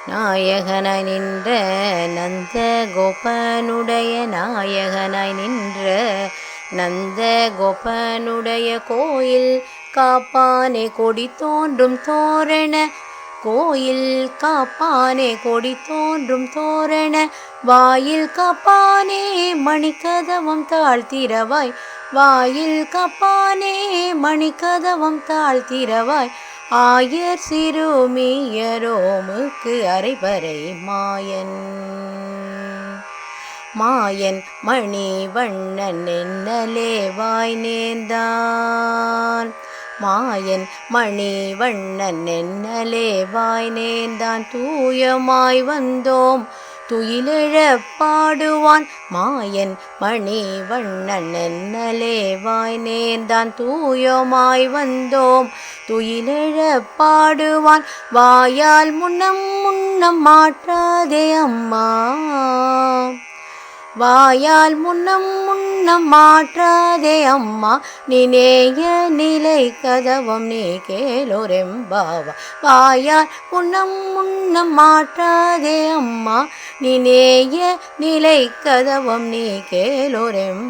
நாயகனாய் நின்ற நந்த கோபனுடைய நாயகனாய் நின்ற நந்த கோபனுடைய கோயில் காப்பானே கொடி தோன்றும் தோரண கோயில் காப்பானே கொடி தோன்றும் தோரண வாயில் காப்பானே மணிக்கதவம் தாழ்த்திரவாய் வாயில் காப்பானே மணிக்கதவம் தாழ்த்திரவாய் ஆயர் சிறுமியரோமுக்கு அரைபறை மாயன். மாயன் மணிவண்ணன் என்னலே வாய் நேர்ந்தான் மாயன் மணிவண்ணன் என்னலே வாய் நேர்ந்தான். தூயமாய் வந்தோம். துயிலிழப் பாடுவான் மாயன் மணிவண்ணன் என்னலே வாய் நேர்ந்தான் தூயமாய் வந்தோம். துயிலிழப் பாடுவான் வாயால் முன்னம் முன்னம் மாற்றாதே அம்மா. வாயால் முன்னம் முன்னம் மாற்றாதே அம்மா. நினேய நிலை கதவம் நீ கேளோரெம்பாவா. வாயார் முன்னம் முன்னம் மாற்றாதே அம்மா. நினேய நிலை கதவம் நீ கேளோரெம்பாவா.